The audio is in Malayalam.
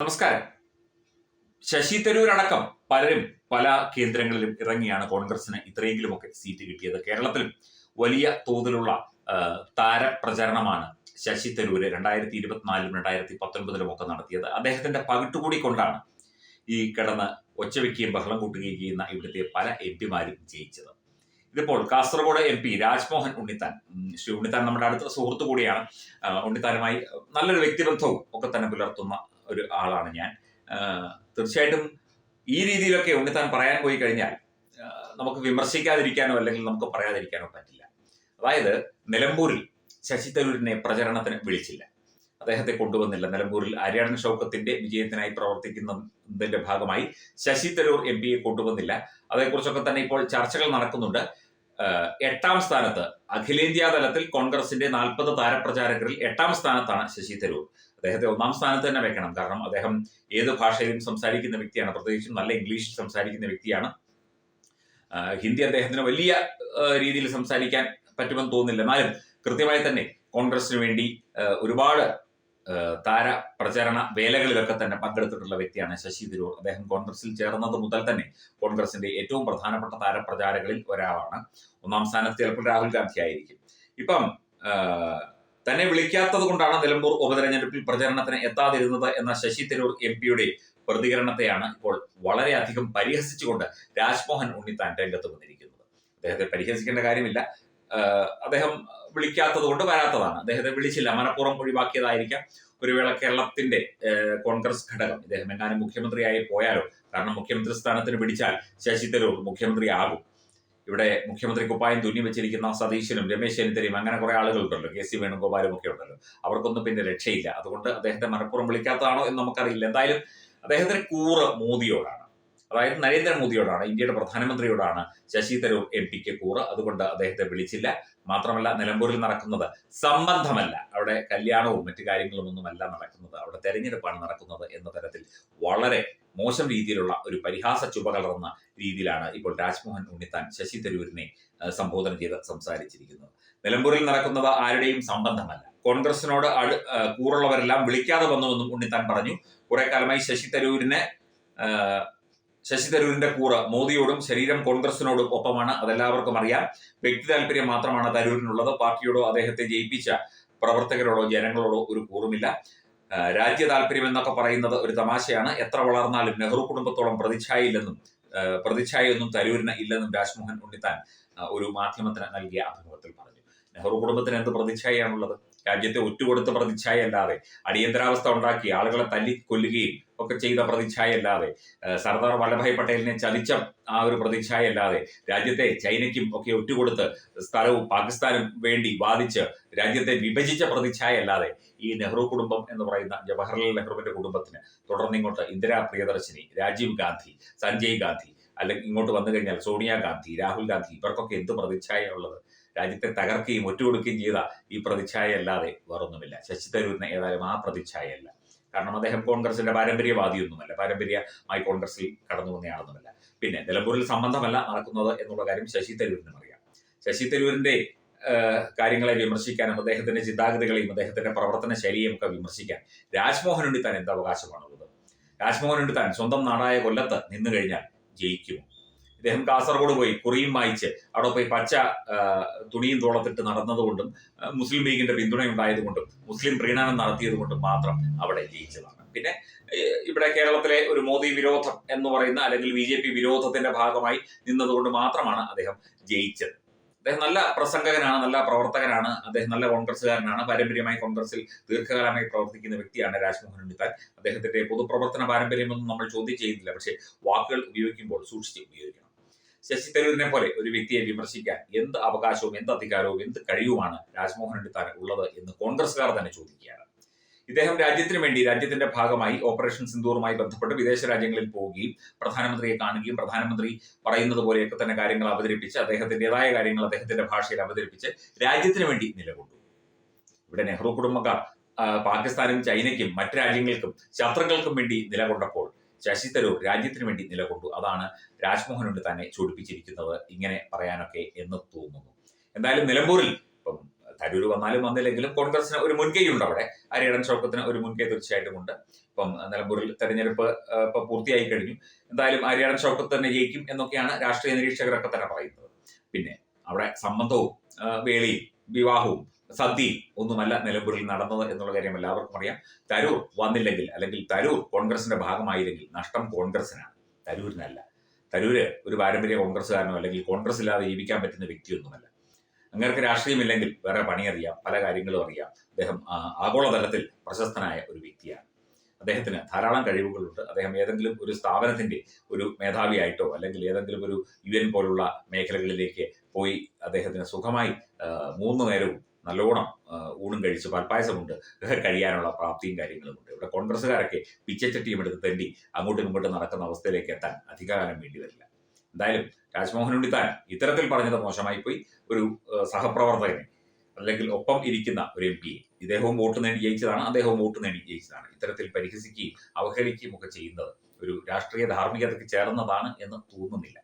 നമസ്കാരം. ശശി തരൂർ അടക്കം പലരും പല കേന്ദ്രങ്ങളിലും ഇറങ്ങിയാണ് കോൺഗ്രസിന് ഇത്രയെങ്കിലുമൊക്കെ സീറ്റ് കിട്ടിയത്. കേരളത്തിലും വലിയ തോതിലുള്ള താരപ്രചരണമാണ് ശശി തരൂര് രണ്ടായിരത്തി ഇരുപത്തിനാലിലും രണ്ടായിരത്തി പത്തൊൻപതിലും ഒക്കെ നടത്തിയത്. അദ്ദേഹത്തിന്റെ പകിട്ടുകൂടി കൊണ്ടാണ് ഈ കിടന്ന് ഒച്ചവെക്കുകയും ബഹളം കൂട്ടുകയും ചെയ്യുന്ന ഇവിടുത്തെ പല എം പിമാരും ജയിച്ചത്. ഇതിപ്പോൾ കാസർഗോഡ് എം പി രാജ്മോഹൻ ഉണ്ണിത്താൻ ശ്രീ ഉണ്ണിത്താൻ നമ്മുടെ അടുത്ത സുഹൃത്തു കൂടിയാണ്. ഉണ്ണിത്താനുമായി നല്ലൊരു വ്യക്തിബന്ധവും ഒക്കെ തന്നെ പുലർത്തുന്ന ഒരു ആളാണ് ഞാൻ. തീർച്ചയായിട്ടും ഈ രീതിയിലൊക്കെ ഉണ്ണിത്താൻ പറയാൻ പോയി കഴിഞ്ഞാൽ നമുക്ക് വിമർശിക്കാതിരിക്കാനോ അല്ലെങ്കിൽ നമുക്ക് പറയാതിരിക്കാനോ പറ്റില്ല. അതായത് നിലമ്പൂരിൽ ശശി തരൂരിനെ പ്രചരണത്തിന് വിളിച്ചില്ല. അദ്ദേഹത്തെ കൊണ്ടുവന്നില്ല. നിലമ്പൂരിൽ ആര്യാടൻ ഷൗക്കത്തിന്റെ വിജയത്തിനായി പ്രവർത്തിക്കുന്നതിന്റെ ഭാഗമായി ശശി തരൂർ എം പിയെ കൊണ്ടുവന്നില്ല. അതേക്കുറിച്ചൊക്കെ തന്നെ ഇപ്പോൾ ചർച്ചകൾ നടക്കുന്നുണ്ട്. എട്ടാം സ്ഥാനത്ത് അഖിലേന്ത്യാ തലത്തിൽ കോൺഗ്രസിന്റെ നാൽപ്പത് താരപ്രചാരകരിൽ എട്ടാം സ്ഥാനത്താണ് ശശി തരൂർ. അദ്ദേഹത്തെ ഒന്നാം സ്ഥാനത്ത് തന്നെ വെക്കണം. കാരണം അദ്ദേഹം ഏത് ഭാഷയിലും സംസാരിക്കുന്ന വ്യക്തിയാണ്. പ്രത്യേകിച്ചും നല്ല ഇംഗ്ലീഷ് സംസാരിക്കുന്ന വ്യക്തിയാണ്. ഹിന്ദി അദ്ദേഹത്തിന് വലിയ രീതിയിൽ സംസാരിക്കാൻ പറ്റുമെന്ന് തോന്നുന്നില്ല. എന്നാലും കൃത്യമായി തന്നെ കോൺഗ്രസിന് വേണ്ടി ഒരുപാട് താര പ്രചരണ വേലകളിലൊക്കെ തന്നെ പങ്കെടുത്തിട്ടുള്ള വ്യക്തിയാണ് ശശി തരൂർ. അദ്ദേഹം കോൺഗ്രസിൽ ചേർന്നത് മുതൽ തന്നെ കോൺഗ്രസിന്റെ ഏറ്റവും പ്രധാനപ്പെട്ട താരപ്രചാരകളിൽ ഒരാളാണ്. ഒന്നാം സ്ഥാനത്ത് ചിലപ്പോൾ രാഹുൽ ഗാന്ധി ആയിരിക്കും. ഇപ്പം തന്നെ വിളിക്കാത്തത് കൊണ്ടാണ് നിലമ്പൂർ ഉപതെരഞ്ഞെടുപ്പിൽ പ്രചരണത്തിന് എത്താതിരുന്നത് എന്ന ശശി തരൂർ എം പിയുടെ പ്രതികരണത്തെയാണ് ഇപ്പോൾ വളരെയധികം പരിഹസിച്ചുകൊണ്ട് രാജ്മോഹൻ ഉണ്ണിത്താൻ രംഗത്ത് വന്നിരിക്കുന്നത്. അദ്ദേഹത്തെ പരിഹസിക്കേണ്ട കാര്യമില്ല. അദ്ദേഹം വിളിക്കാത്തത് കൊണ്ട് വരാത്തതാണ്. അദ്ദേഹത്തെ വിളിച്ചില്ല. മനഃപൂർവം ഒഴിവാക്കിയതായിരിക്കാം. ഒരു വേള കേരളത്തിന്റെ കോൺഗ്രസ് ഘടകം. ഇദ്ദേഹം എങ്ങാനും മുഖ്യമന്ത്രിയായി പോയാലോ? കാരണം മുഖ്യമന്ത്രി സ്ഥാനത്തിന് പിടിച്ചാൽ ശശി തരൂർ മുഖ്യമന്ത്രി ആകും ഇവിടെ മുഖ്യമന്ത്രി കുപ്പായം തുന്നി വെച്ചിരിക്കുന്ന സതീശനും രമേശ് ചെന്നിത്തലയും അങ്ങനെ കുറെ ആളുകളുണ്ടല്ലോ. കെ സി വേണുഗോപാലും ഒക്കെ ഉണ്ടല്ലോ. അവർക്കൊന്നും പിന്നെ രക്ഷയില്ല. അതുകൊണ്ട് അദ്ദേഹത്തെ മനഃപൂർവം വിളിക്കാത്തതാണോ എന്ന് നമുക്കറിയില്ല. എന്തായാലും അദ്ദേഹത്തിന്റെ കൂറ് മോദിയോടാണ്. അതായത് നരേന്ദ്രമോദിയോടാണ് ഇന്ത്യയുടെ പ്രധാനമന്ത്രിയോടാണ് ശശി തരൂർ എം പിക്ക് കൂറ്. അതുകൊണ്ട് അദ്ദേഹത്തെ വിളിച്ചില്ല. മാത്രമല്ല നിലമ്പൂരിൽ നടക്കുന്നത് സംബന്ധമല്ല. അവിടെ കല്യാണവും മറ്റു കാര്യങ്ങളും ഒന്നുമല്ല നടക്കുന്നത്. അവിടെ തെരഞ്ഞെടുപ്പാണ് നടക്കുന്നത് എന്ന തരത്തിൽ വളരെ മോശം രീതിയിലുള്ള ഒരു പരിഹാസ ചുവ കലർന്ന രീതിയിലാണ് ഇപ്പോൾ രാജ്മോഹൻ ഉണ്ണിത്താൻ ശശി തരൂരിനെ സംബോധന ചെയ്ത് സംസാരിച്ചിരിക്കുന്നത്. നിലമ്പൂരിൽ നടക്കുന്നത് ആരുടെയും സംബന്ധമല്ല. കോൺഗ്രസിനോട് അടു കൂറുള്ളവരെല്ലാം വിളിക്കാതെ വന്നുവെന്നും ഉണ്ണിത്താൻ പറഞ്ഞു. കുറെ കാലമായി ശശി തരൂരിന് ശശി തരൂരിന്റെ കൂറ് മോദിയോടും ശരീരം കോൺഗ്രസിനോടും ഒപ്പമാണ്. അതെല്ലാവർക്കും അറിയാം. വ്യക്തി താല്പര്യം മാത്രമാണ് തരൂരിനുള്ളത്. പാർട്ടിയോടോ അദ്ദേഹത്തെ ജയിപ്പിച്ച പ്രവർത്തകരോടോ ജനങ്ങളോടോ ഒരു കൂറുമില്ല. രാജ്യ താല്പര്യം എന്നൊക്കെ പറയുന്നത് ഒരു തമാശയാണ്. എത്ര വളർന്നാലും നെഹ്റു കുടുംബത്തോളം പ്രതിച്ഛായയില്ലെന്നും പ്രതിച്ഛായയൊന്നും തരൂരിന് ഇല്ലെന്നും രാജ്മോഹൻ ഉണ്ണിത്താൻ ഒരു മാധ്യമത്തിന് നൽകിയ അഭിമുഖത്തിൽ പറഞ്ഞു. നെഹ്റു കുടുംബത്തിന് എന്ത് പ്രതിച്ഛായയാണുള്ളത്? രാജ്യത്തെ ഒറ്റുകൊടുത്ത പ്രതിച്ഛായ അല്ലാതെ അടിയന്തരാവസ്ഥ ഉണ്ടാക്കി ആളുകളെ തല്ലി കൊല്ലുകയും ഒക്കെ ചെയ്ത പ്രതിച്ഛായ അല്ലാതെ സർദാർ വല്ലഭായ് പട്ടേലിനെ ചതിച്ച ആ ഒരു പ്രതിച്ഛായ അല്ലാതെ രാജ്യത്തെ ചൈനയ്ക്കും ഒക്കെ ഒറ്റുകൊടുത്ത് സ്ഥലവും പാകിസ്ഥാനും വേണ്ടി വാദിച്ച് രാജ്യത്തെ വിഭജിച്ച പ്രതിച്ഛായ അല്ലാതെ ഈ നെഹ്റു കുടുംബം എന്ന് പറയുന്ന ജവഹർലാൽ നെഹ്റുവിന്റെ കുടുംബത്തിന് തുടർന്നിങ്ങോട്ട് ഇന്ദിരാ പ്രിയദർശിനി രാജീവ് ഗാന്ധി സഞ്ജയ് ഗാന്ധി അല്ലെങ്കിൽ ഇങ്ങോട്ട് വന്നു കഴിഞ്ഞാൽ സോണിയാഗാന്ധി രാഹുൽ ഗാന്ധി ഇവർക്കൊക്കെ എന്ത് പ്രതിച്ഛായ ഉള്ളത്? രാജ്യത്തെ തകർക്കുകയും ഒറ്റുകൊടുക്കുകയും ചെയ്ത ഈ പ്രതിച്ഛായ അല്ലാതെ വേറൊന്നുമില്ല. ശശി തരൂരിന് ഏതായാലും ആ പ്രതിച്ഛായയല്ല. കാരണം അദ്ദേഹം കോൺഗ്രസിന്റെ പാരമ്പര്യവാദിയൊന്നുമല്ല. പാരമ്പര്യമായി കോൺഗ്രസിൽ കടന്നു വന്നയാളൊന്നുമല്ല. പിന്നെ നിലമ്പൂരിൽ സംബന്ധമല്ല നടക്കുന്നത് എന്നുള്ള കാര്യം ശശി തരൂരിനും അറിയാം. ശശി തരൂരിന്റെ കാര്യങ്ങളെ വിമർശിക്കാനും അദ്ദേഹത്തിന്റെ ചിന്താഗതികളെയും അദ്ദേഹത്തിന്റെ പ്രവർത്തന ശൈലിയും ഒക്കെ വിമർശിക്കാൻ രാജ്മോഹൻ താൻ എന്ത് അവകാശമാണുള്ളത്? രാജ്മോഹൻ താൻ സ്വന്തം നാടായ കൊല്ലത്ത് നിന്നു കഴിഞ്ഞാൽ ജയിക്കുമോ? ഇദ്ദേഹം കാസർഗോഡ് പോയി കുറിയും വായിച്ച്. അവിടെ പോയി പച്ച തുണിയും തോളത്തിട്ട് നടന്നതുകൊണ്ടും മുസ്ലിം ലീഗിന്റെ പിന്തുണയുണ്ടായതുകൊണ്ടും മുസ്ലിം പ്രീണനം നടത്തിയതുകൊണ്ടും മാത്രം അവിടെ ജയിച്ചതാണ്. പിന്നെ ഇവിടെ കേരളത്തിലെ ഒരു മോദി വിരോധം എന്ന് പറയുന്ന അല്ലെങ്കിൽ ബി ജെ പി വിരോധത്തിന്റെ ഭാഗമായി നിന്നതുകൊണ്ട് മാത്രമാണ് അദ്ദേഹം ജയിച്ചത്. അദ്ദേഹം നല്ല പ്രസംഗകനാണ് നല്ല പ്രവർത്തകനാണ് അദ്ദേഹം നല്ല കോൺഗ്രസ്സുകാരനാണ് പാരമ്പര്യമായി കോൺഗ്രസിൽ ദീർഘകാലമായി പ്രവർത്തിക്കുന്ന വ്യക്തിയാണ് രാജ്മോഹൻ ഉണ്ണിത്താൻ. അദ്ദേഹത്തിന്റെ പൊതുപ്രവർത്തന പാരമ്പര്യമൊന്നും നമ്മൾ ചോദ്യം ചെയ്യുന്നില്ല പക്ഷേ വാക്കുകൾ ഉപയോഗിക്കുമ്പോൾ സൂക്ഷിച്ച് ഉപയോഗിക്കണം. ശശി തരൂരിനെ പോലെ ഒരു വ്യക്തിയെ വിമർശിക്കാൻ എന്ത് അവകാശവും എന്ത് അധികാരവും എന്ത് കഴിവുമാണ് രാജ്മോഹൻ താൻ ഉള്ളത് എന്ന് കോൺഗ്രസ്സുകാർ തന്നെ ചോദിക്കുകയാണ്. ഇദ്ദേഹം രാജ്യത്തിന് വേണ്ടി രാജ്യത്തിന്റെ ഭാഗമായി ഓപ്പറേഷൻ സിന്ദൂറുമായി ബന്ധപ്പെട്ട് വിദേശ രാജ്യങ്ങളിൽ പോവുകയും പ്രധാനമന്ത്രിയെ കാണുകയും പ്രധാനമന്ത്രി പറയുന്നത് പോലെയൊക്കെ തന്നെ കാര്യങ്ങൾ അവതരിപ്പിച്ച് അദ്ദേഹത്തിന്റെതായ കാര്യങ്ങൾ അദ്ദേഹത്തിന്റെ ഭാഷയിൽ അവതരിപ്പിച്ച് രാജ്യത്തിന് വേണ്ടി നിലകൊണ്ടു. ഇവിടെ നെഹ്റു കുടുംബക്കാർ പാകിസ്ഥാനും ചൈനയ്ക്കും മറ്റു രാജ്യങ്ങൾക്കും ശത്രുക്കൾക്കും വേണ്ടി നിലകൊണ്ടപ്പോൾ ശശി തരൂർ രാജ്യത്തിന് വേണ്ടി നിലകൊണ്ടു. അതാണ് രാജ്മോഹനോട് തന്നെ ചൂടിപ്പിച്ചിരിക്കുന്നത് ഇങ്ങനെ പറയാനൊക്കെ എന്ന് തോന്നുന്നു. എന്തായാലും നിലമ്പൂരിൽ ഇപ്പം തരൂർ വന്നാലും വന്നില്ലെങ്കിലും കോൺഗ്രസിന് ഒരു മുൻകൈ ഉണ്ട് അവിടെ. ഹരിയടൻ ഷൗക്കത്തിന് ഒരു മുൻകൈ തീർച്ചയായിട്ടും ഉണ്ട്. ഇപ്പം നിലമ്പൂരിൽ തെരഞ്ഞെടുപ്പ് ഇപ്പൊ പൂർത്തിയായി കഴിഞ്ഞു. എന്തായാലും ഹരിയടൻ ഷൗക്കത്ത് തന്നെ ജയിക്കും എന്നൊക്കെയാണ് രാഷ്ട്രീയ നിരീക്ഷകരൊക്കെ തന്നെ പറയുന്നത്. പിന്നെ അവിടെ സംബന്ധവും വേളിയും വിവാഹവും സദ്യയും ഒന്നുമല്ല നിലമ്പൂരിൽ നടന്നത് എന്നുള്ള കാര്യം എല്ലാവർക്കും അറിയാം. തരൂർ വന്നില്ലെങ്കിൽ അല്ലെങ്കിൽ തരൂർ കോൺഗ്രസിന്റെ ഭാഗമായില്ലെങ്കിൽ നഷ്ടം കോൺഗ്രസിനാണ്. തരൂരിനല്ല. തരൂര് ഒരു പാരമ്പര്യ കോൺഗ്രസ്സുകാരനോ അല്ലെങ്കിൽ കോൺഗ്രസ് ഇല്ലാതെ ജീവിക്കാൻ പറ്റുന്ന വ്യക്തിയൊന്നുമല്ല. അങ്ങേർക്ക് രാഷ്ട്രീയമില്ലെങ്കിൽ വേറെ പണി അറിയാം പല കാര്യങ്ങളും അറിയാം. അദ്ദേഹം ആഗോളതലത്തിൽ പ്രശസ്തനായ ഒരു വ്യക്തിയാണ്. അദ്ദേഹത്തിന് ധാരാളം കഴിവുകളുണ്ട്. അദ്ദേഹം ഏതെങ്കിലും ഒരു സ്ഥാപനത്തിന്റെ ഒരു മേധാവിയായിട്ടോ അല്ലെങ്കിൽ ഏതെങ്കിലും ഒരു യു എൻ പോലുള്ള മേഖലകളിലേക്ക് പോയി അദ്ദേഹത്തിന് സുഖമായി മൂന്ന് നേരവും നല്ലോണം ഊണും കഴിച്ച് പാൽപ്പായസമുണ്ട്. കഴിയാനുള്ള പ്രാപ്തിയും കാര്യങ്ങളുമുണ്ട്. ഇവിടെ കോൺഗ്രസ്സുകാരൊക്കെ പിച്ചച്ചട്ടിയും എടുത്ത് തെണ്ടി അങ്ങോട്ടും ഇങ്ങോട്ടും നടക്കുന്ന അവസ്ഥയിലേക്ക് എത്താൻ അധികകാലം വേണ്ടി വരില്ല. എന്തായാലും രാജ്മോഹൻ ഉണ്ണിത്താൻ ഇത്തരത്തിൽ പറഞ്ഞത് മോശമായി പോയി ഒരു സഹപ്രവർത്തകനെ അല്ലെങ്കിൽ ഒപ്പം ഇരിക്കുന്ന ഒരു എം പിയെ ഇദ്ദേഹവും വോട്ട് നേടി ജയിച്ചതാണ് അദ്ദേഹവും വോട്ട് നേടി ജയിച്ചതാണ്. ഇത്തരത്തിൽ പരിഹസിക്കുകയും അവഹേളിക്കുകയും ഒക്കെ ചെയ്യുന്നത് ഒരു രാഷ്ട്രീയ ധാർമ്മികതയ്ക്ക് ചേർന്നതാണ് എന്ന് തോന്നുന്നില്ല.